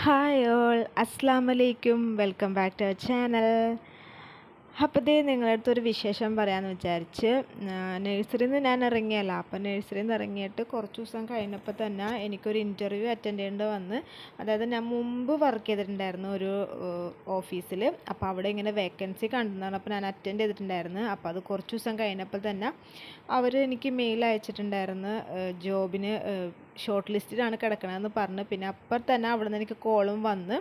Hi all അസ്സാം വലൈക്കും welcome back to our channel അപ്പോൾ ഇതേ നിങ്ങളുടെ അടുത്തൊരു വിശേഷം പറയാമെന്ന് വിചാരിച്ച് നഴ്സറിയിൽ നിന്ന് ഞാൻ ഇറങ്ങിയല്ല. അപ്പോൾ നഴ്സറിയിൽ നിന്ന് ഇറങ്ങിയിട്ട് കുറച്ച് ദിവസം കഴിഞ്ഞപ്പോൾ തന്നെ എനിക്കൊരു ഇന്റർവ്യൂ അറ്റൻഡ് ചെയ്യേണ്ടി വന്ന് അതായത് ഞാൻ മുമ്പ് വർക്ക് ചെയ്തിട്ടുണ്ടായിരുന്നു ഒരു ഓഫീസിൽ അപ്പോൾ അവിടെ ഇങ്ങനെ വേക്കൻസി കണ്ടെന്നാണ് അപ്പോൾ ഞാൻ അറ്റൻഡ് ചെയ്തിട്ടുണ്ടായിരുന്നു. അപ്പോൾ അത് കുറച്ച് ദിവസം കഴിഞ്ഞപ്പോൾ തന്നെ അവർ എനിക്ക് മെയിൽ അയച്ചിട്ടുണ്ടായിരുന്നു ജോബിന് ഷോർട്ട് ലിസ്റ്റിലാണ് കിടക്കണതെന്ന് പറഞ്ഞ്. പിന്നെ അപ്പം തന്നെ അവിടെ നിന്ന് എനിക്ക് കോളും വന്ന്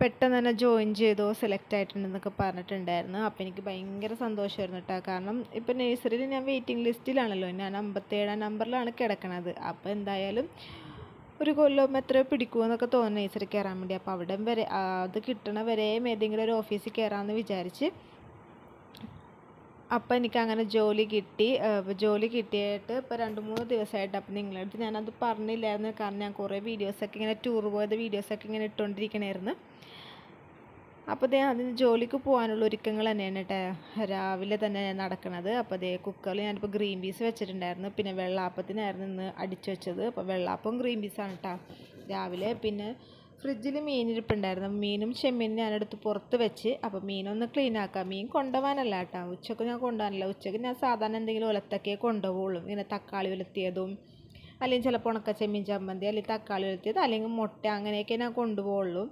പെട്ടെന്ന് തന്നെ ജോയിൻ ചെയ്തോ സെലക്ട് ആയിട്ടുണ്ടെന്നൊക്കെ പറഞ്ഞിട്ടുണ്ടായിരുന്നു. അപ്പോൾ എനിക്ക് ഭയങ്കര സന്തോഷമായിരുന്നു കേട്ടോ കാരണം ഇപ്പോൾ നഴ്സറിയിൽ ഞാൻ വെയിറ്റിംഗ് ലിസ്റ്റിലാണല്ലോ ഞാൻ അമ്പത്തേഴാം നമ്പറിലാണ് കിടക്കണത്. അപ്പോൾ എന്തായാലും ഒരു കൊല്ലം എത്ര പിടിക്കുമെന്നൊക്കെ തോന്നുന്നു നഴ്സറി കയറാൻ വേണ്ടി. അപ്പോൾ അവിടെ വരെ അത് കിട്ടണ വരെയും ഏതെങ്കിലും ഒരു ഓഫീസിൽ കയറാമെന്ന് വിചാരിച്ച് അപ്പം എനിക്ക് അങ്ങനെ ജോലി കിട്ടി. ജോലി കിട്ടിയിട്ട് ഇപ്പോൾ രണ്ട് മൂന്ന് ദിവസമായിട്ട് അപ്പം നിങ്ങളടുത്ത് ഞാനത് പറഞ്ഞില്ലായിരുന്നു. കാരണം ഞാൻ കുറേ വീഡിയോസൊക്കെ ഇങ്ങനെ ടൂർ പോയത് വീഡിയോസൊക്കെ ഇങ്ങനെ ഇട്ടുകൊണ്ടിരിക്കണമായിരുന്നു അപ്പോൾ ദേ അതിന് ജോലിക്ക് പോകാനുള്ള ഒരുക്കങ്ങൾ തന്നെയാണ് കേട്ടോ രാവിലെ തന്നെ ഞാൻ നടക്കണത്. അപ്പോൾ ദേ കുക്കറിൽ ഞാനിപ്പോൾ ഗ്രീൻ പീസ് വെച്ചിട്ടുണ്ടായിരുന്നു. പിന്നെ വെള്ളാപ്പത്തിനായിരുന്നു ഇന്ന് അടിച്ചു വെച്ചത്. അപ്പോൾ വെള്ളാപ്പവും ഗ്രീൻ പീസാണ് കേട്ടോ രാവിലെ പിന്നെ ഫ്രിഡ്ജിൽ മീനിരിപ്പുണ്ടായിരുന്നു. മീനും ചെമ്മീനും ഞാനെടുത്ത് പുറത്ത് വെച്ച് അപ്പോൾ മീനൊന്ന് ക്ലീൻ ആക്കാം. മീൻ കൊണ്ടുപോകാനല്ല കേട്ടോ ഉച്ചയ്ക്ക് ഞാൻ കൊണ്ടുപോകാനില്ല. ഉച്ചയ്ക്ക് ഞാൻ സാധാരണ എന്തെങ്കിലും ഒലത്തൊക്കെ കൊണ്ടുപോകുള്ളൂ. ഇങ്ങനെ തക്കാളി ഉലത്തിയതും അല്ലെങ്കിൽ ചിലപ്പോൾ ഉണക്ക ചെമ്മീൻ ചമ്മന്തി അല്ലെങ്കിൽ തക്കാളി വെളുത്തിയത് അല്ലെങ്കിൽ മുട്ട അങ്ങനെയൊക്കെ ഞാൻ കൊണ്ടുപോകുള്ളൂ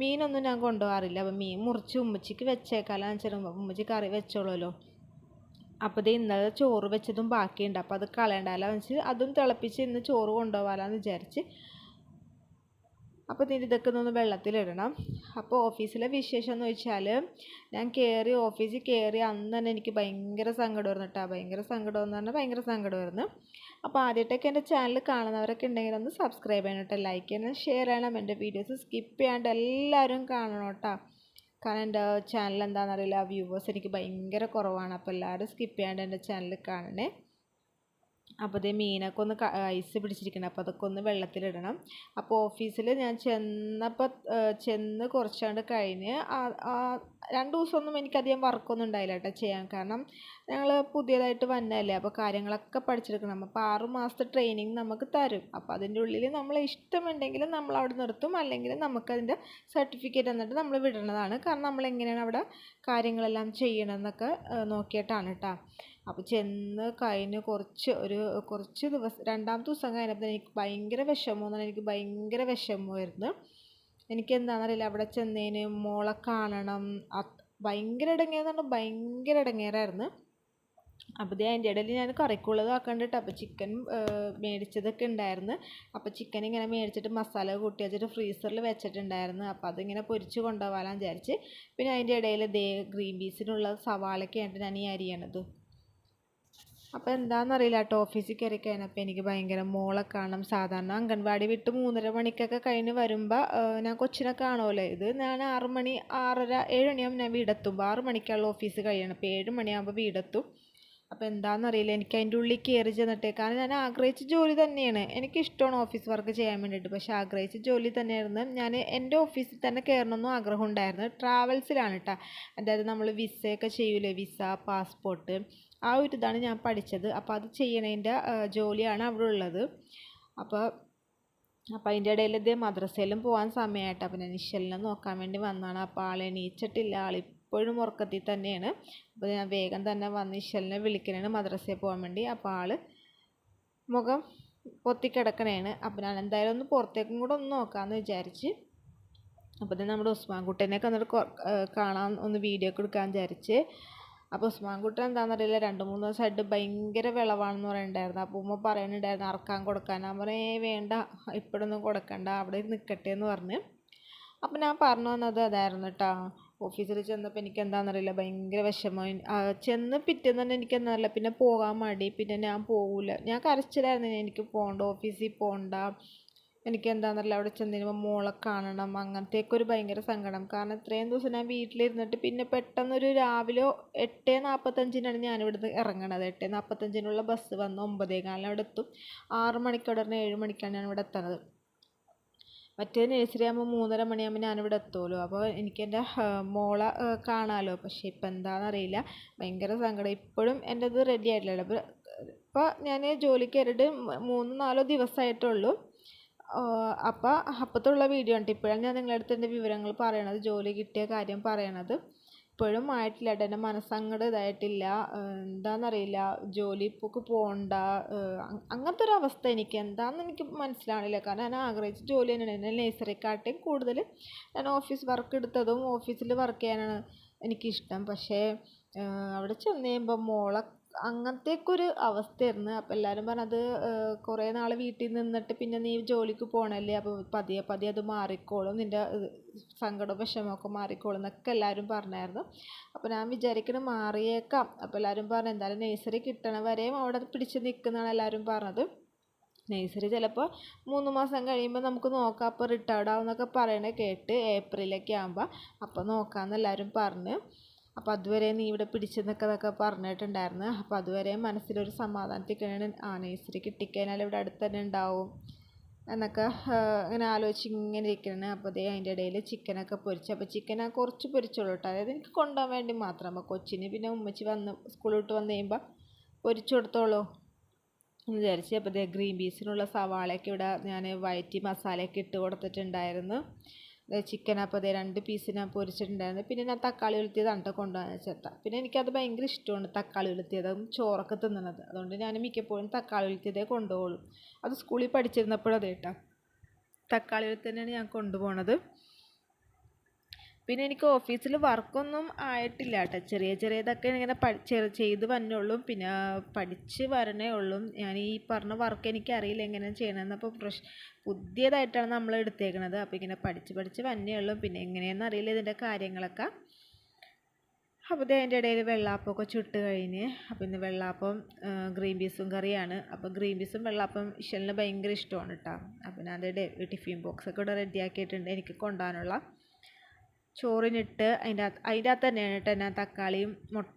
മീനൊന്നും ഞാൻ കൊണ്ടുപോകാറില്ല. അപ്പോൾ മീൻ മുറിച്ച് ഉമ്മച്ചിക്ക് വെച്ചേക്കാലാന്ന് വെച്ചാൽ ഉമ്മച്ചി കറി വെച്ചോളൂല്ലോ അപ്പോൾ ഇത് ഇന്നലെ ചോറ് വെച്ചതും ബാക്കിയുണ്ട്. അപ്പോൾ അത് കളയണ്ടല്ലോ വെച്ച് അതും തിളപ്പിച്ച് ഇന്ന് ചോറ് കൊണ്ടുപോകാമെന്ന് വിചാരിച്ച് അപ്പോൾ ഇതിന്റെ ഇതൊക്കെ ഒന്ന് വെള്ളത്തിലിടണം. അപ്പോൾ ഓഫീസിലെ വിശേഷം എന്ന് വെച്ചാൽ ഞാൻ കയറി ഓഫീസിൽ കയറി അന്ന് തന്നെ എനിക്ക് ഭയങ്കര സങ്കടമായിരുന്നു കേട്ടോ ഭയങ്കര സങ്കടം എന്ന് പറഞ്ഞാൽ ഭയങ്കര സങ്കടമായിരുന്നു അപ്പോൾ ആദ്യമായിട്ടൊക്കെ എന്റെ ചാനൽ കാണുന്നവരൊക്കെ ഉണ്ടെങ്കിൽ ഒന്ന് സബ്സ്ക്രൈബ് ചെയ്യണം കേട്ടോ ലൈക്ക് ചെയ്യണം ഷെയർ ചെയ്യണം. എന്റെ വീഡിയോസ് സ്കിപ്പ് ചെയ്യാണ്ട് എല്ലാവരും കാണണം കേട്ടോ കാരണം എന്റെ ചാനൽ എന്താണെന്നറിയില്ല വ്യൂവേഴ്സ് എനിക്ക് ഭയങ്കര കുറവാണ്. അപ്പോൾ എല്ലാവരും സ്കിപ്പ് ചെയ്യാണ്ട് എന്റെ ചാനൽ കാണണേ. അപ്പോൾ ഇതേ മീനൊക്കെ ഒന്ന് ഐസ് പിടിച്ചിരിക്കണം. അപ്പോൾ അതൊക്കെ ഒന്ന് വെള്ളത്തിലിടണം. അപ്പോൾ ഓഫീസിൽ ഞാൻ ചെന്നപ്പോൾ ചെന്ന് കുറച്ചാണ്ട് കഴിഞ്ഞ് രണ്ട് ദിവസമൊന്നും എനിക്കധികം വർക്കൊന്നും ഉണ്ടായില്ല കേട്ടോ ചെയ്യാൻ. കാരണം ഞങ്ങൾ പുതിയതായിട്ട് വന്നതല്ലേ. അപ്പോൾ കാര്യങ്ങളൊക്കെ പഠിച്ചെടുക്കണം. അപ്പോൾ ആറ് മാസത്തെ ട്രെയിനിങ് നമുക്ക് തരും. അപ്പോൾ അതിന്റെ ഉള്ളിൽ നമ്മൾ ഇഷ്ടമുണ്ടെങ്കിൽ നമ്മൾ അവിടെ നിർത്തും. അല്ലെങ്കിൽ നമുക്കതിന്റെ സർട്ടിഫിക്കറ്റ് എന്നിട്ട് നമ്മൾ വിടണതാണ്. കാരണം നമ്മൾ എങ്ങനെയാണ് അവിടെ കാര്യങ്ങളെല്ലാം ചെയ്യണമെന്നൊക്കെ നോക്കിയിട്ടാണ് കേട്ടോ. അപ്പോൾ ചെന്ന് കഴിഞ്ഞ് കുറച്ച് ഒരു കുറച്ച് ദിവസം രണ്ടാമത്തെ ദിവസം കഴിഞ്ഞപ്പോൾ എനിക്ക് ഭയങ്കര വിഷമം എന്ന് എനിക്ക് ഭയങ്കര വിഷമമായിരുന്നു എനിക്ക് എന്താണെന്നറിയില്ല അവിടെ ചെന്നതിന് മോളെ കാണണം. ഭയങ്കര ഇടങ്ങേറെന്ന് പറഞ്ഞാൽ ഭയങ്കര ഇടങ്ങേറായിരുന്നു. അപ്പോൾ ഇത് അതിന്റെ ഇടയിൽ ഞാൻ കറിക്കുള്ളത് ആക്കണ്ടിട്ട് അപ്പോൾ ചിക്കൻ മേടിച്ചതൊക്കെ ഉണ്ടായിരുന്നു. അപ്പോൾ ചിക്കൻ ഇങ്ങനെ മേടിച്ചിട്ട് മസാല കൂട്ടി വെച്ചിട്ട് ഫ്രീസറിൽ വെച്ചിട്ടുണ്ടായിരുന്നു. അപ്പോൾ അതിങ്ങനെ പൊരിച്ച് കൊണ്ടുപോകാമെന്ന് വിചാരിച്ച്. പിന്നെ അതിന്റെ ഇടയിൽ ദേ ഗ്രീൻ പീസിനുള്ള സവാളയൊക്കെയാണ് ഞാൻ ഈ അരിയണത് അപ്പോൾ എന്താണെന്നറിയില്ല കേട്ടോ ഓഫീസിൽ കയറി കഴിഞ്ഞപ്പോൾ എനിക്ക് ഭയങ്കര മോളെ കാണണം. സാധാരണ അംഗൻവാടി വിട്ട് മൂന്നര മണിക്കൊക്കെ കഴിഞ്ഞ് വരുമ്പോൾ ഞാൻ കൊച്ചിനെ കാണുമല്ലോ ഇത് ഞാൻ ആറ് മണി ആറര ഏഴ് മണിയാകുമ്പോൾ ഞാൻ വീടെത്തുമ്പോൾ ആറ് മണിക്കുള്ള ഓഫീസ് കഴിയണം അപ്പോൾ ഏഴ് മണിയാകുമ്പോൾ വീടെത്തും. അപ്പോൾ എന്താണെന്നറിയില്ല എനിക്ക് അതിന്റെ ഉള്ളിൽ കയറി ചെന്നിട്ട്. കാരണം ഞാൻ ആഗ്രഹിച്ച ജോലി തന്നെയാണ്. എനിക്കിഷ്ടമാണ് ഓഫീസ് വർക്ക് ചെയ്യാൻ വേണ്ടിയിട്ട്. പക്ഷേ ആഗ്രഹിച്ച ജോലി തന്നെയായിരുന്നു. ഞാൻ എന്റെ ഓഫീസിൽ തന്നെ കയറണമെന്നും ആഗ്രഹം ഉണ്ടായിരുന്നു. ട്രാവൽസിലാണ് കേട്ടോ അതായത് നമ്മൾ വിസയൊക്കെ ചെയ്യൂലേ? വിസ പാസ്പോർട്ട് ആ ഒരു ഇതാണ് ഞാൻ പഠിച്ചത്. അപ്പോൾ അത് ചെയ്യണതിന്റെ ജോലിയാണ് അവിടെ ഉള്ളത്. അപ്പോൾ അപ്പോൾ അതിന്റെ ഇടയിൽ ഇതേ മദ്രസയിലും പോകാൻ സമയമായിട്ട് അപ്പം ഞാൻ നിശ്ചലിനെ നോക്കാൻ വേണ്ടി വന്നതാണ്. അപ്പോൾ ആൾ എണീച്ചിട്ടില്ല. ആളിപ്പോഴും ഉറക്കത്തിൽ തന്നെയാണ്. അപ്പോൾ ഞാൻ വേഗം തന്നെ വന്ന് നിശ്ചലിനെ വിളിക്കണേണ് മദ്രസയിൽ പോകാൻ വേണ്ടി. അപ്പോൾ ആൾ മുഖം പൊത്തിക്കിടക്കണേണ് അപ്പോൾ ഞാൻ എന്തായാലും ഒന്ന് പുറത്തേക്കും കൂടെ ഒന്ന് നോക്കാമെന്ന് വിചാരിച്ച്. അപ്പോൾ തന്നെ നമ്മുടെ ഉസ്മാൻ കുട്ടീനെയൊക്കെ എന്നിട്ട് കാണാൻ ഒന്ന് വീഡിയോ ഒക്കെ എടുക്കാൻ വിചാരിച്ച്. അപ്പോൾ ഉസ്മാൻകുട്ടൻ എന്താണെന്നറിയില്ല രണ്ട് മൂന്ന് ദിവസമായിട്ട് ഭയങ്കര വിളവാണെന്ന് പറയുന്നുണ്ടായിരുന്നു അപ്പോൾ ഉമ്മ പറയുന്നുണ്ടായിരുന്നു അറക്കാൻ കൊടുക്കാൻ ഞാൻ പറയേ വേണ്ട ഇപ്പോഴൊന്നും കൊടുക്കണ്ട അവിടെ നിൽക്കട്ടെ എന്ന് പറഞ്ഞ്. അപ്പം ഞാൻ പറഞ്ഞു വന്നത് അതായിരുന്നു കേട്ടോ ഓഫീസിൽ ചെന്നപ്പോൾ എനിക്ക് എന്താണെന്നറിയില്ല ഭയങ്കര വിഷമം. ചെന്ന് പിറ്റേന്ന് തന്നെ എനിക്ക് എന്താണെന്നറിയില്ല പിന്നെ പോകാൻ മടി പിന്നെ ഞാൻ പോകില്ല ഞാൻ കരച്ചിലായിരുന്നു എനിക്ക് പോകണ്ട ഓഫീസിൽ പോകണ്ട എനിക്ക് എന്താണെന്നറിയില്ല അവിടെ ചെന്ന് കഴിയുമ്പോൾ മോളെ കാണണം. അങ്ങനത്തെയൊക്കെ ഒരു ഭയങ്കര സങ്കടം. കാരണം ഇത്രയും ദിവസം ഞാൻ വീട്ടിലിരുന്നിട്ട് പിന്നെ പെട്ടെന്നൊരു രാവിലെ എട്ട് നാൽപ്പത്തഞ്ചിനാണ് ഞാൻ ഇവിടുന്ന് ഇറങ്ങണത്. എട്ട് നാൽപ്പത്തഞ്ചിനുള്ള ബസ് വന്ന് ഒമ്പതേ കാലിന് അവിടെ എത്തും. ആറ് മണിക്ക് അവിടെ ഏഴ് മണിക്കാണ് ഞാൻ എത്തണത്. മറ്റേ നഴ്സറി ആകുമ്പോൾ മൂന്നര മണിയാകുമ്പോൾ ഞാനിവിടെ എത്തുമല്ലോ അപ്പോൾ എനിക്ക് എന്റെ മോളെ കാണാമല്ലോ പക്ഷേ ഇപ്പം എന്താണെന്നറിയില്ല ഭയങ്കര സങ്കടം. ഇപ്പോഴും എന്റെ ഇത് റെഡി ആയിട്ടില്ല ഇപ്പോൾ ഞാൻ ജോലിക്ക് കയറിയിട്ട് മൂന്ന് നാലോ ദിവസമായിട്ടുള്ളൂ അപ്പോൾ അപ്പത്തുള്ള വീഡിയോ ഉണ്ട് ഇപ്പോഴാണ് ഞാൻ നിങ്ങളുടെ അടുത്ത് എന്റെ വിവരങ്ങൾ പറയണത് ജോലി കിട്ടിയ കാര്യം പറയണത്. ഇപ്പോഴും ആയിട്ടില്ല കേട്ടോ എന്റെ മനസ്സങ്ങട് ഇതായിട്ടില്ല. എന്താണെന്നറിയില്ല ജോലിക്ക് പോകണ്ട അങ്ങനത്തെ ഒരു അവസ്ഥ എനിക്ക്. എന്താണെന്ന് എനിക്ക് മനസ്സിലാവണില്ല. കാരണം ഞാൻ ആഗ്രഹിച്ച ജോലി തന്നെയാണ്. എന്നെ നേഴ്സറിക്കാട്ടിയും കൂടുതൽ ഞാൻ ഓഫീസ് വർക്ക് എടുത്തതും ഓഫീസിൽ വർക്ക് ചെയ്യാനാണ് എനിക്കിഷ്ടം. പക്ഷേ അവിടെ ചെന്ന് കഴിയുമ്പോൾ മോളെ അങ്ങനത്തേക്കൊരു അവസ്ഥയായിരുന്നു. അപ്പോൾ എല്ലാവരും പറഞ്ഞത് കുറേ നാൾ വീട്ടിൽ നിന്നിട്ട് പിന്നെ നീ ജോലിക്ക് പോകണല്ലേ അപ്പോൾ പതിയെ പതിയെ അത് മാറിക്കോളും. നിന്റെ സങ്കടം വിഷമമൊക്കെ മാറിക്കോളും എന്നൊക്കെ എല്ലാവരും പറഞ്ഞായിരുന്നു. അപ്പോൾ ഞാൻ വിചാരിക്കണം മാറിയേക്കാം. അപ്പോൾ എല്ലാവരും പറഞ്ഞു എന്തായാലും നഴ്സറി കിട്ടണ വരെയും അവിടെ പിടിച്ച് നിൽക്കുന്നതാണ് എല്ലാവരും പറഞ്ഞത്. നഴ്സറി ചിലപ്പോൾ മൂന്ന് മാസം കഴിയുമ്പോൾ നമുക്ക് നോക്കാം. അപ്പോൾ റിട്ടയർഡ് ആവുമെന്നൊക്കെ പറയണത് കേട്ട് ഏപ്രിലൊക്കെ ആകുമ്പോൾ അപ്പോൾ നോക്കാമെന്ന് എല്ലാവരും പറഞ്ഞു. അപ്പോൾ അതുവരെ നീ ഇവിടെ പിടിച്ചു നിൽക്കതൊക്കെ പറഞ്ഞിട്ടുണ്ടായിരുന്നു. അപ്പോൾ അതുവരെ മനസ്സിലൊരു സമാധാനത്തിക്കാണ് ആ നേഴ്സറി കിട്ടിക്കഴിഞ്ഞാൽ ഇവിടെ അടുത്ത് തന്നെ ഉണ്ടാവും എന്നൊക്കെ ഇങ്ങനെ ആലോചിച്ച് ഇങ്ങനെ ഇരിക്കുകയാണ് അപ്പോൾ അതേ അതിന്റെ ഇടയിൽ ചിക്കനൊക്കെ പൊരിച്ച്. അപ്പോൾ ചിക്കൻ ആ കുറച്ച് പൊരിച്ചോളൂ കേട്ടോ അതായത് എനിക്ക് കൊണ്ടുപോകാൻ വേണ്ടി മാത്രം. അപ്പോൾ കൊച്ചിന് പിന്നെ ഉമ്മച്ചി വന്ന് സ്കൂളിലോട്ട് വന്ന് കഴിയുമ്പോൾ പൊരിച്ചു കൊടുത്തോളൂ എന്ന് വിചാരിച്ച് അപ്പോൾ ഗ്രീൻ പീസിനുള്ള സവാളയൊക്കെ ഇവിടെ ഞാൻ വയറ്റി മസാലയൊക്കെ ഇട്ട് കൊടുത്തിട്ടുണ്ടായിരുന്നു. ചിക്കൻ അപ്പോൾ അതേ രണ്ട് പീസ് ഞാൻ പൊരിച്ചിട്ടുണ്ടായിരുന്നു. പിന്നെ ഞാൻ തക്കാളി ഉലുത്തിയതാണ് കേട്ടോ കൊണ്ടുവന്ന് ചേർത്ത പിന്നെ എനിക്കത് ഭയങ്കര ഇഷ്ടമാണ് തക്കാളി ഉലുത്തിയതും. ചോറൊക്കെ തിന്നണത്. അതുകൊണ്ട് ഞാൻ മിക്കപ്പോഴും തക്കാളി വെളുത്തിയതേ കൊണ്ടുപോകുള്ളൂ അത് സ്കൂളിൽ പഠിച്ചിരുന്നപ്പോഴതേ കേട്ടോ തക്കാളി വെളുത്തന്നെയാണ് തന്നെയാണ് ഞാൻ കൊണ്ടുപോകണത് പിന്നെ എനിക്ക് ഓഫീസിൽ വർക്കൊന്നും ആയിട്ടില്ല കേട്ടോ ചെറിയ ചെറിയതൊക്കെ ഇങ്ങനെ ചെയ്ത് വന്നുള്ളൂ പിന്നെ പഠിച്ച് വരണേ ഉള്ളൂ. ഞാൻ ഈ പറഞ്ഞ വർക്ക് എനിക്ക് അറിയില്ല എങ്ങനെയാണ് ചെയ്യണമെന്ന് അപ്പോൾ പ്രശ് പുതിയതായിട്ടാണ് നമ്മൾ എടുത്തേക്കണത്. അപ്പോൾ ഇങ്ങനെ പഠിച്ച് പഠിച്ച് വന്നേ ഉള്ളൂ പിന്നെ എങ്ങനെയാണെന്ന് അറിയില്ല ഇതിന്റെ കാര്യങ്ങളൊക്കെ. അപ്പോൾ ഇത് അതിന്റെ ഇടയിൽ വെള്ളാപ്പമൊക്കെ ചുട്ട് കഴിഞ്ഞ് അപ്പോൾ ഇന്ന് വെള്ളാപ്പം ഗ്രീൻ പീസും കറിയാണ്. അപ്പോൾ ഗ്രീൻ പീസും വെള്ളാപ്പം ഇഷലിന് ഭയങ്കര ഇഷ്ടമാണ് കേട്ടോ അപ്പോൾ ഞാൻ അതിന്റെ ടിഫിൻ ബോക്സൊക്കെ ഇവിടെ റെഡിയാക്കിയിട്ടുണ്ട്. എനിക്ക് കൊണ്ടുപോകാനുള്ള ചോറിനിട്ട് അതിന്റെ അതിന്റെ അകത്ത് തന്നെയാണ് കേട്ടോ തക്കാളിയും മുട്ട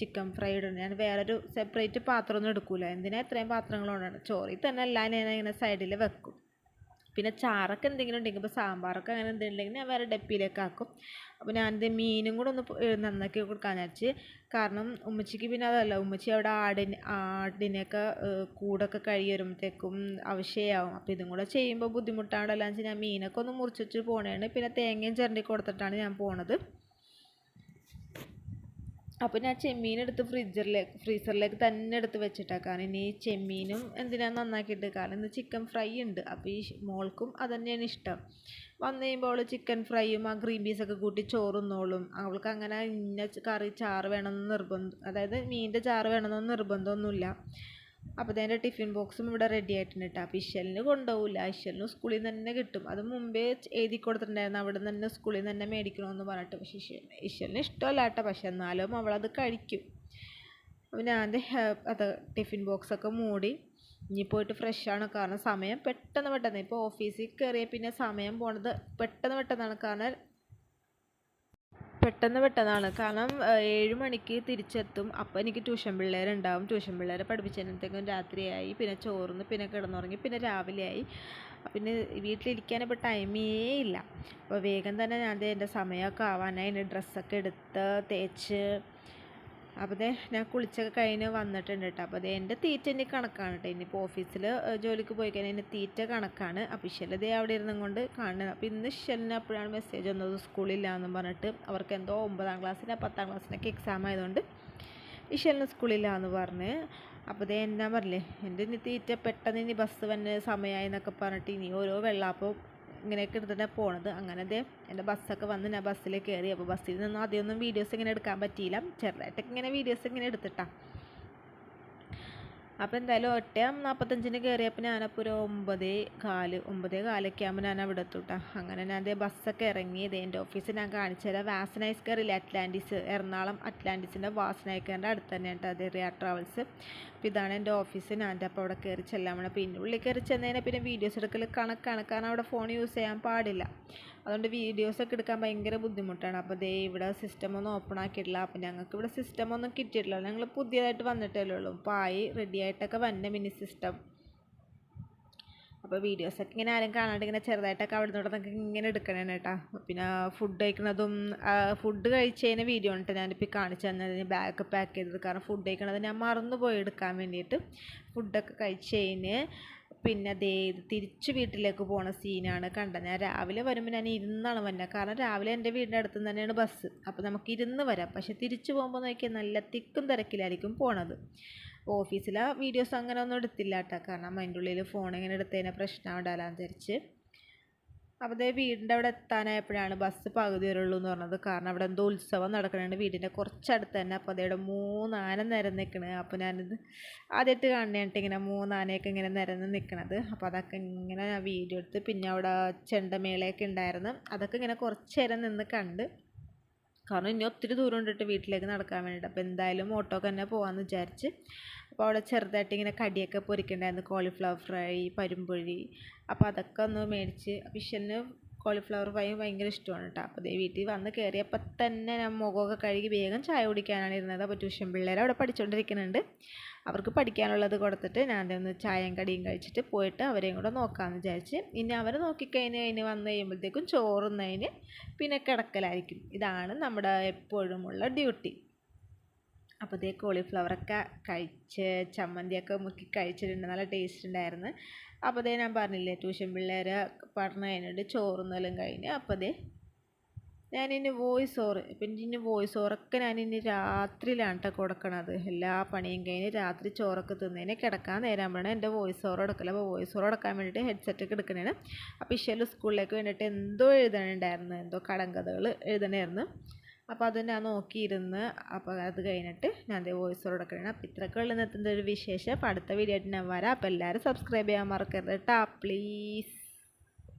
ചിക്കൻ ഫ്രൈഡ് ഞാൻ വേറൊരു സെപ്പറേറ്റ് പാത്രമൊന്നും എടുക്കില്ല എന്തിനാ ഇത്രയും പാത്രങ്ങളുണ്ടാണ് ചോറിൽ തന്നെ എല്ലാം ഞാൻ ഇങ്ങനെ സൈഡിൽ വെക്കും. പിന്നെ ചാറൊക്കെ എന്തെങ്കിലും ഉണ്ടെങ്കിൽ ഇപ്പോൾ സാമ്പാറൊക്കെ അങ്ങനെ എന്തെങ്കിലും ഉണ്ടെങ്കിൽ ഞാൻ വേറെ ഡപ്പിയിലേക്ക് ആക്കും. അപ്പോൾ ഞാനിത് മീനും കൂടെ ഒന്ന് നന്നാക്കി കൊടുക്കാൻ വെച്ച് കാരണം ഉമ്മച്ചിക്ക് പിന്നെ അതല്ല ഉമ്മച്ചി അവിടെ ആടിന് ആടിനെയൊക്കെ കൂടൊക്കെ കഴുകി വരുമ്പോഴത്തേക്കും ആവശ്യമാവും അപ്പോൾ ഇതും കൂടെ ചെയ്യുമ്പോൾ ബുദ്ധിമുട്ടാണല്ലോ. എന്ന് വെച്ചാൽ ഞാൻ മീനൊക്കെ ഒന്ന് മുറിച്ച് വെച്ച് പോണേണ്. പിന്നെ തേങ്ങയും ചിരണ്ടി കൊടുത്തിട്ടാണ് ഞാൻ പോണത്. അപ്പോൾ ഞാൻ ചെമ്മീൻ എടുത്ത് ഫ്രിഡ്ജറിലേക്ക് ഫ്രീസറിലേക്ക് തന്നെ എടുത്ത് വെച്ചിട്ടാണ് കാരണം ഇനി ചെമ്മീനും എന്തിനാണ് നന്നാക്കിയിട്ട്? കാരണം ഇന്ന് ചിക്കൻ ഫ്രൈ ഉണ്ട്. അപ്പോൾ ഈ മോൾക്കും അത് തന്നെയാണ് ഇഷ്ടം. വന്നു കഴിയുമ്പോൾ അവൾ ചിക്കൻ ഫ്രൈയും ആ ഗ്രീൻ പീസൊക്കെ കൂട്ടി ചോറുന്നോളും അവൾക്ക് അങ്ങനെ ഇന്ന കറി ചാറ് വേണമെന്ന് നിർബന്ധം അതായത് മീനിന്റെ ചാറ് വേണമെന്ന് നിർബന്ധമൊന്നുമില്ല. അപ്പോൾ അതിന്റെ ടിഫിൻ ബോക്സും ഇവിടെ റെഡി ആയിട്ടുണ്ട് കേട്ടോ അപ്പോൾ ഇഷലിന് കൊണ്ടുപോകില്ല ഇഷലിന് സ്കൂളിൽ നിന്ന് തന്നെ കിട്ടും. അത് മുമ്പേ എഴുതി കൊടുത്തിട്ടുണ്ടായിരുന്നു. അവിടെ നിന്ന് തന്നെ സ്കൂളിൽ നിന്ന് തന്നെ മേടിക്കണമെന്ന് പറഞ്ഞിട്ട്. പക്ഷേ ഇഷലിന് ഇഷ്ടമല്ല കേട്ടോ പക്ഷെ എന്നാലും അവളത് കഴിക്കും. അപ്പോൾ ഞാൻ അത് ടിഫിൻ ബോക്സൊക്കെ മൂടി. ഇനി പോയിട്ട് ഫ്രഷാണ് കാരണം സമയം പെട്ടെന്ന് പെട്ടെന്ന്. ഇപ്പോൾ ഓഫീസിൽ കയറിയ പിന്നെ സമയം പോണത് പെട്ടെന്ന് പെട്ടെന്നാണ്. കാരണം പെട്ടെന്ന് പെട്ടെന്നാണ് കാരണം ഏഴ് മണിക്ക് തിരിച്ചെത്തും. അപ്പോൾ എനിക്ക് ട്യൂഷൻ പിള്ളേരുണ്ടാവും. ട്യൂഷൻ പിള്ളേരെ പഠിപ്പിച്ചതിനത്തേക്കും രാത്രിയായി. പിന്നെ ചോറിന്ന് പിന്നെ കിടന്നുറങ്ങി. പിന്നെ രാവിലെയായി. പിന്നെ വീട്ടിലിരിക്കാൻ ഇപ്പോൾ ടൈമേ ഇല്ല. അപ്പോൾ വേഗം തന്നെ ഞാൻ എന്റെ സമയമൊക്കെ ആവാനായി. ഡ്രസ്സൊക്കെ എടുത്ത് തേച്ച് അപ്പോൾ ദേ ഞാൻ കുളിച്ചൊക്കെ കഴിഞ്ഞ് വന്നിട്ടുണ്ട് കേട്ടോ അപ്പോൾ ദേ എന്റെ തീറ്റ എന്റെ കണക്കാണ് കേട്ടോ ഇനിയിപ്പോൾ ഓഫീസിൽ ജോലിക്ക് പോയി കഴിഞ്ഞാൽ എന്റെ തീറ്റ കണക്കാണ്. അപ്പോൾ ഇഷ്യലതേ അവിടെ ഇരുന്നും കൊണ്ട് കാണുന്നത്. അപ്പോൾ ഇന്ന് ഇഷലിന് അപ്പോഴാണ് മെസ്സേജ് വന്നത് സ്കൂളില്ല എന്ന് പറഞ്ഞിട്ട്. അവർക്ക് എന്തോ ഒമ്പതാം ക്ലാസ്സിന്റെ പത്താം ക്ലാസ്സിനൊക്കെ എക്സാം ആയതുകൊണ്ട് ഇഷലിന് സ്കൂളില്ല എന്ന് പറഞ്ഞ്. അപ്പോൾ ദേ എന്നാ പറഞ്ഞില്ലേ എന്റെ ഇനി തീറ്റ പെട്ടെന്ന് ഇനി ബസ് വന്ന് സമയമായി എന്നൊക്കെ പറഞ്ഞിട്ട് ഇനി ഓരോ വെള്ളാപ്പവും ഇങ്ങനെയൊക്കെ എടുത്തിട്ടാണ് പോണത്. അങ്ങനെ ദേ എന്റെ ബസ്സൊക്കെ വന്ന് ഞാൻ ബസ്സിൽ കയറി. അപ്പോൾ ബസ്സിൽ നിന്നും ആദ്യമൊന്നും വീഡിയോസ് ഇങ്ങനെ എടുക്കാൻ പറ്റിയില്ല. ചെറുതായിട്ടൊക്കെ ഇങ്ങനെ വീഡിയോസ് ഇങ്ങനെ എടുത്തിട്ടാ. അപ്പോൾ എന്തായാലും ഒറ്റ നാൽപ്പത്തഞ്ചിന് കയറിയപ്പോൾ ഞാനപ്പോൾ ഒരു ഒമ്പതേ കാൽ ഒമ്പതേ കാലൊക്കെ ആകുമ്പോൾ ഞാൻ അവിടെ എത്തൂട്ടാ അങ്ങനെ ഞാൻ അതേ ബസ്സൊക്കെ ഇറങ്ങി ഇതേ എന്റെ ഓഫീസിൽ ഞാൻ കാണിച്ചു തരാം. വാസനൈസ് കയറില്ല അറ്റ്ലാന്റിസ് എറണാകുളം അറ്റ്ലാന്റിസിന്റെ വാസനൈക്കറിന്റെ അടുത്ത് തന്നെയാണ് കേട്ടോ അത് ട്രാവൽസ് അപ്പോൾ ഇതാണ് എന്റെ ഓഫീസ് ഞാൻ അപ്പോൾ അവിടെ കയറി ചെല്ലാൻ വേണം പിന്നെ ഉള്ളിൽ കയറി ചെന്നതിനെ പിന്നെ വീഡിയോസ് എടുക്കൽ കണക്കാണ്. കാരണം അവിടെ ഫോൺ യൂസ് ചെയ്യാൻ പാടില്ല. അതുകൊണ്ട് വീഡിയോസൊക്കെ എടുക്കാൻ ഭയങ്കര ബുദ്ധിമുട്ടാണ്. അപ്പോൾ ദേ ഇവിടെ സിസ്റ്റം ഒന്നും ഓപ്പൺ ആക്കിയിട്ടില്ല. അപ്പോൾ ഞങ്ങൾക്ക് ഇവിടെ സിസ്റ്റം ഒന്നും കിട്ടിയിട്ടില്ല. ഞങ്ങൾ പുതിയതായിട്ട് വന്നിട്ടല്ലേ ഉള്ളൂ. അപ്പോൾ ആയി റെഡി ആയിട്ടൊക്കെ വന്ന മിനി സിസ്റ്റം അപ്പോൾ വീഡിയോസൊക്കെ ഇങ്ങനെ ആരും കാണാണ്ട് ഇങ്ങനെ ചെറുതായിട്ടൊക്കെ അവിടെ നിന്നോട് നമുക്ക് ഇങ്ങനെ എടുക്കണേ കേട്ടോ പിന്നെ ഫുഡ് കഴിക്കണതും ഫുഡ് കഴിച്ചതിന് വീഡിയോ ഉണ്ട് ഞാനിപ്പോൾ കാണിച്ചു തന്നത്. ബാഗ് പാക്ക് ചെയ്തത്. കാരണം ഫുഡ് കഴിക്കണത് ഞാൻ മറന്നു പോയി എടുക്കാൻ വേണ്ടിയിട്ട്. ഫുഡൊക്കെ കഴിച്ചതിന് പിന്നെ ദേ തിരിച്ച് വീട്ടിലേക്ക് പോണ സീനാണ് കണ്ടത്. ഞാൻ രാവിലെ വരുമ്പോൾ ഞാൻ ഇരുന്നാണ് വന്നത് കാരണം രാവിലെ എന്റെ വീടിന്റെ അടുത്ത് തന്നെയാണ് ബസ് അപ്പോൾ നമുക്ക് ഇരുന്ന് വരാം. പക്ഷേ തിരിച്ച് പോകുമ്പോൾ നോക്കിയാൽ നല്ല തിക്കും തിരക്കിലായിരിക്കും പോണത്. ഓഫീസിലെ വീഡിയോസ് അങ്ങനെ ഒന്നും എടുത്തില്ല കേട്ടോ കാരണം അതിന്റെ ഉള്ളിൽ ഫോൺ ഇങ്ങനെ എടുത്തതിനെ പ്രശ്നം ഉണ്ടാകാൻ വിചാരിച്ച്. അപ്പോൾ ദേ വീടിന്റെ അവിടെ എത്താനായപ്പോഴാണ് ബസ് പകുതി വരുള്ളൂ എന്ന് പറഞ്ഞത്. കാരണം അവിടെ എന്തോ ഉത്സവം നടക്കുന്നുണ്ട് വീടിന്റെ കുറച്ചടുത്ത് തന്നെ. അപ്പോൾ അതേടെ മൂന്നാന നിരന്ന് നിൽക്കണത് അപ്പോൾ ഞാനിത് ആദ്യമായിട്ട് കാണുന്നതായിട്ട് ഇങ്ങനെ മൂന്നാനയൊക്കെ ഇങ്ങനെ നിരന്ന് നിൽക്കണത് അപ്പോൾ അതൊക്കെ ഇങ്ങനെ ഞാൻ വീഡിയോ എടുത്ത് പിന്നെ അവിടെ ചെണ്ടമേളയൊക്കെ ഉണ്ടായിരുന്നു. അതൊക്കെ ഇങ്ങനെ കുറച്ച് നേരം നിന്ന് കണ്ട് കാരണം ഇനി ഒത്തിരി ദൂരം ഉണ്ടിട്ട് വീട്ടിലേക്ക് നടക്കാൻ വേണ്ടിയിട്ട് അപ്പോൾ എന്തായാലും ഓട്ടോക്ക് തന്നെ പോകാമെന്ന് വിചാരിച്ച് അപ്പോൾ അവിടെ ചെറുതായിട്ട് ഇങ്ങനെ കടിയൊക്കെ പൊരിക്കണ്ടായിരുന്നു. Cauliflower fry പരുമ്പൊഴി. അപ്പോൾ അതൊക്കെ ഒന്ന് മേടിച്ച് വിഷന് കോളിഫ്ലവർ ഫ്രൈ ഭയങ്കര ഇഷ്ടമാണ് കേട്ടോ. അപ്പോൾ ദേ വീട്ടിൽ വന്ന് കയറിയപ്പോൾ തന്നെ ഞാൻ മുഖമൊക്കെ കഴുകി വേഗം ചായ കുടിക്കാനാണ് ഇരുന്നത്. അപ്പോൾ ട്യൂഷൻ പിള്ളേർ അവിടെ പഠിച്ചുകൊണ്ടിരിക്കുന്നുണ്ട് അവർക്ക് പഠിക്കാനുള്ളത് കൊടുത്തിട്ട് ഞാൻ ഒന്ന് ചായയും കടിയും കഴിച്ചിട്ട് പോയിട്ട് അവരെയും കൂടെ നോക്കാമെന്ന് വിചാരിച്ച് ഇനി അവരെ നോക്കിക്കഴിഞ്ഞ് കഴിഞ്ഞ് വന്ന് കഴിയുമ്പോഴത്തേക്കും ചോറുന്നതിന് പിന്നെ കിടക്കലായിരിക്കും. ഇതാണ് നമ്മുടെ എപ്പോഴുമുള്ള ഡ്യൂട്ടി അപ്പോൾ ഇതേ കോളിഫ്ലവറൊക്കെ കഴിച്ച് ചമ്മന്തിയൊക്കെ മുക്കി കഴിച്ചിട്ടുണ്ട്. നല്ല ടേസ്റ്റ് ഉണ്ടായിരുന്നു. അപ്പോൾ ഇതേ ഞാൻ പറഞ്ഞില്ലേ ട്യൂഷൻ പിള്ളേർ പറഞ്ഞു കഴിഞ്ഞിട്ട് ചോറുന്നലും കഴിഞ്ഞ് അപ്പോൾ ഇതേ ഞാനിനി വോയിസ് ഓവർ ഇപ്പം ഇനി വോയിസ് ഓവറൊക്കെ ഞാനിനി രാത്രിയിലാണ് കേട്ടോ കൊടുക്കണത്. എല്ലാ പണിയും കഴിഞ്ഞ് രാത്രി ചോറൊക്കെ തിന്നതിന് കിടക്കാൻ നേരാകുമ്പോഴാണ് എന്റെ വോയിസ് ഓവർ എടുക്കല അപ്പോൾ വോയിസ് ഓവർ എടുക്കാൻ വേണ്ടിയിട്ട് ഹെഡ്സെറ്റ് ഒക്കെ എടുക്കണേന് അപ്പോൾ ഇഷ്യൽ സ്കൂളിലേക്ക് വേണ്ടിയിട്ട് എന്തോ എഴുതണുണ്ടായിരുന്നു എന്തോ കടങ്കഥകൾ എഴുതണമായിരുന്നു അപ്പോൾ അത് ഞാൻ നോക്കിയിരുന്ന്. അപ്പോൾ അത് കഴിഞ്ഞിട്ട് ഞാൻ അതേ വോയിസ് ഓവർ എടുക്കണേ അപ്പോൾ ഇത്രയൊക്കെ ഉള്ള ഒരു വിശേഷം. അപ്പോൾ അടുത്ത വീഡിയോ ആയിട്ട് ഞാൻ വരാം. അപ്പോൾ എല്ലാവരും സബ്സ്ക്രൈബ് ചെയ്യാൻ മറക്കരുത് കേട്ടോ പ്ലീസ്